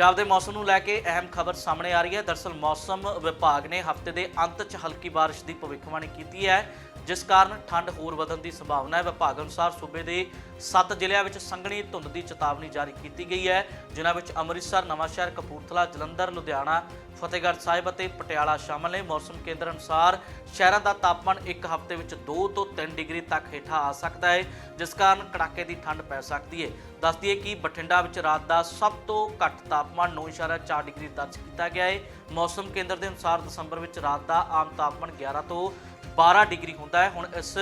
ਪੰਜਾਬ ਦੇ ਮੌਸਮ ਨੂੰ ਲੈ ਕੇ ਅਹਿਮ ਖਬਰ ਸਾਹਮਣੇ ਆ ਰਹੀ ਹੈ। ਦਰਸਲ ਮੌਸਮ ਵਿਭਾਗ ਨੇ ਹਫ਼ਤੇ ਦੇ ਅੰਤ 'ਚ ਹਲਕੀ ਬਾਰਿਸ਼ ਦੀ ਭਵਿੱਖਬਾਣੀ ਕੀਤੀ ਹੈ, ਜਿਸ ਕਾਰਨ ਠੰਡ ਹੋਰ ਵਧਣ ਦੀ ਸੰਭਾਵਨਾ ਹੈ। ਵਿਭਾਗ ਅਨੁਸਾਰ ਸੂਬੇ ਦੇ 7 ਜ਼ਿਲ੍ਹਿਆਂ ਵਿੱਚ ਸੰਘਣੀ ਧੁੰਦ ਦੀ ਚੇਤਾਵਨੀ ਜਾਰੀ ਕੀਤੀ ਗਈ ਹੈ, ਜਿਨ੍ਹਾਂ ਵਿੱਚ ਅੰਮ੍ਰਿਤਸਰ, ਨਵਾਂਸ਼ਹਿਰ, ਕਪੂਰਥਲਾ, ਜਲੰਧਰ, ਲੁਧਿਆਣਾ ਫਤਿਹਗੜ੍ਹ ਸਾਹਿਬ ਅਤੇ ਪਟਿਆਲਾ ਸ਼ਾਮਲ ਨੇ। ਮੌਸਮ ਕੇਂਦਰ ਅਨੁਸਾਰ ਸ਼ਹਿਰਾਂ ਦਾ ਤਾਪਮਾਨ ਇੱਕ ਹਫ਼ਤੇ ਵਿੱਚ 2 ਤੋਂ 3 ਡਿਗਰੀ ਤੱਕ ਹੇਠਾਂ ਆ ਸਕਦਾ ਹੈ, ਜਿਸ ਕਾਰਨ ਕੜਾਕੇ ਦੀ ਠੰਡ ਪੈ ਸਕਦੀ ਹੈ। ਦੱਸ ਦਈਏ ਕਿ ਬਠਿੰਡਾ ਵਿੱਚ ਰਾਤ ਦਾ ਸਭ ਤੋਂ ਘੱਟ ਤਾਪਮਾਨ 9.4 ਡਿਗਰੀ ਦਰਜ ਕੀਤਾ ਗਿਆ ਹੈ। ਮੌਸਮ ਕੇਂਦਰ ਦੇ ਅਨੁਸਾਰ ਦਸੰਬਰ ਵਿੱਚ ਰਾਤ ਦਾ ਆਮ ਤਾਪਮਾਨ 11 ਤੋਂ 12 ਡਿਗਰੀ ਹੁੰਦਾ ਹੈ। ਹੁਣ ਇਸ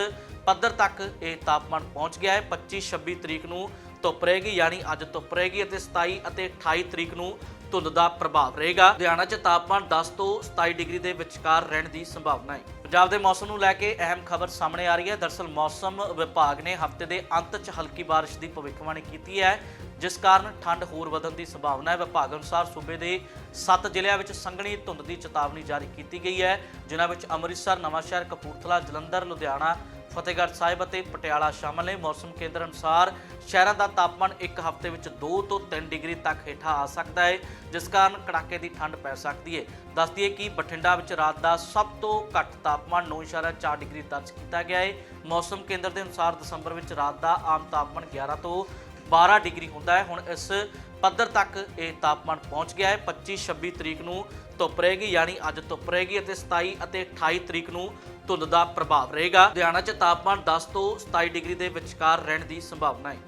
ਪੱਧਰ ਤੱਕ ਇਹ ਤਾਪਮਾਨ ਪਹੁੰਚ ਗਿਆ ਹੈ। 25 26 ਤਰੀਕ ਨੂੰ ਧੁੱਪ ਰਹੇਗੀ, ਯਾਨੀ ਅੱਜ ਧੁੱਪ ਰਹੇਗੀ ਅਤੇ 27 ਅਤੇ 28 ਤਰੀਕ ਨੂੰ ਧੁੰਦ ਦਾ ਪ੍ਰਭਾਵ ਰਹੇਗਾ। ਲੁਧਿਆਣਾ 'ਚ ਤਾਪਮਾਨ 10 ਤੋਂ 27 ਡਿਗਰੀ ਦੇ ਵਿਚਕਾਰ ਰਹਿਣ ਦੀ ਸੰਭਾਵਨਾ ਹੈ। ਪੰਜਾਬ ਦੇ ਮੌਸਮ ਨੂੰ ਲੈ ਕੇ ਅਹਿਮ ਖਬਰ ਸਾਹਮਣੇ ਆ ਰਹੀ ਹੈ। ਦਰਸਲ ਮੌਸਮ ਵਿਭਾਗ ਨੇ ਹਫ਼ਤੇ ਦੇ ਅੰਤ 'ਚ ਹਲਕੀ ਬਾਰਿਸ਼ ਦੀ ਭਵਿੱਖਬਾਣੀ ਕੀਤੀ ਹੈ, ਜਿਸ ਕਾਰਨ ਠੰਡ ਹੋਰ ਵਧਣ ਦੀ ਸੰਭਾਵਨਾ ਹੈ। ਵਿਭਾਗ ਅਨੁਸਾਰ ਸੂਬੇ ਦੇ 7 ਜ਼ਿਲ੍ਹਿਆਂ ਵਿੱਚ ਸੰਘਣੀ ਧੁੰਦ ਦੀ ਚੇਤਾਵਨੀ ਜਾਰੀ ਕੀਤੀ ਗਈ ਹੈ, ਜਿਨ੍ਹਾਂ ਵਿੱਚ ਅੰਮ੍ਰਿਤਸਰ, ਨਵਾਂਸ਼ਹਿਰ, ਕਪੂਰਥਲਾ, ਜਲੰਧਰ, ਲੁਧਿਆਣਾ ਫਤਿਹਗੜ੍ਹ ਸਾਹਿਬ ਅਤੇ ਪਟਿਆਲਾ ਸ਼ਾਮਲ ਨੇ। ਮੌਸਮ ਕੇਂਦਰ ਅਨੁਸਾਰ ਸ਼ਹਿਰਾਂ ਦਾ ਤਾਪਮਾਨ ਇੱਕ ਹਫ਼ਤੇ ਵਿੱਚ 2 ਤੋਂ 3 ਡਿਗਰੀ ਤੱਕ ਹੇਠਾਂ ਆ ਸਕਦਾ ਹੈ, ਜਿਸ ਕਾਰਨ ਕੜਾਕੇ ਦੀ ਠੰਡ ਪੈ ਸਕਦੀ ਹੈ। ਦੱਸ ਦਈਏ ਕਿ ਬਠਿੰਡਾ ਵਿੱਚ ਰਾਤ ਦਾ ਸਭ ਤੋਂ ਘੱਟ ਤਾਪਮਾਨ 9.4 ਡਿਗਰੀ ਦਰਜ ਕੀਤਾ ਗਿਆ ਹੈ। ਮੌਸਮ ਕੇਂਦਰ ਦੇ ਅਨੁਸਾਰ ਦਸੰਬਰ ਵਿੱਚ ਰਾਤ ਦਾ ਆਮ ਤਾਪਮਾਨ 11 ਤੋਂ 12 ਡਿਗਰੀ ਹੁੰਦਾ ਹੈ। ਹੁਣ ਇਸ ਪੱਧਰ ਤੱਕ ਇਹ ਤਾਪਮਾਨ ਪਹੁੰਚ ਗਿਆ ਹੈ। 25 26 ਤਰੀਕ ਨੂੰ ਧੁੱਪ ਰਹੇਗੀ, ਯਾਨੀ ਅੱਜ ਧੁੱਪ ਰਹੇਗੀ ਅਤੇ 27 ਅਤੇ 28 ਤਰੀਕ ਨੂੰ ਧੁੰਦ ਦਾ ਪ੍ਰਭਾਵ ਰਹੇਗਾ। ਲੁਧਿਆਣਾ 'ਚ ਤਾਪਮਾਨ 10 ਤੋਂ 27 ਡਿਗਰੀ ਦੇ ਵਿਚਕਾਰ ਰਹਿਣ ਦੀ ਸੰਭਾਵਨਾ ਹੈ।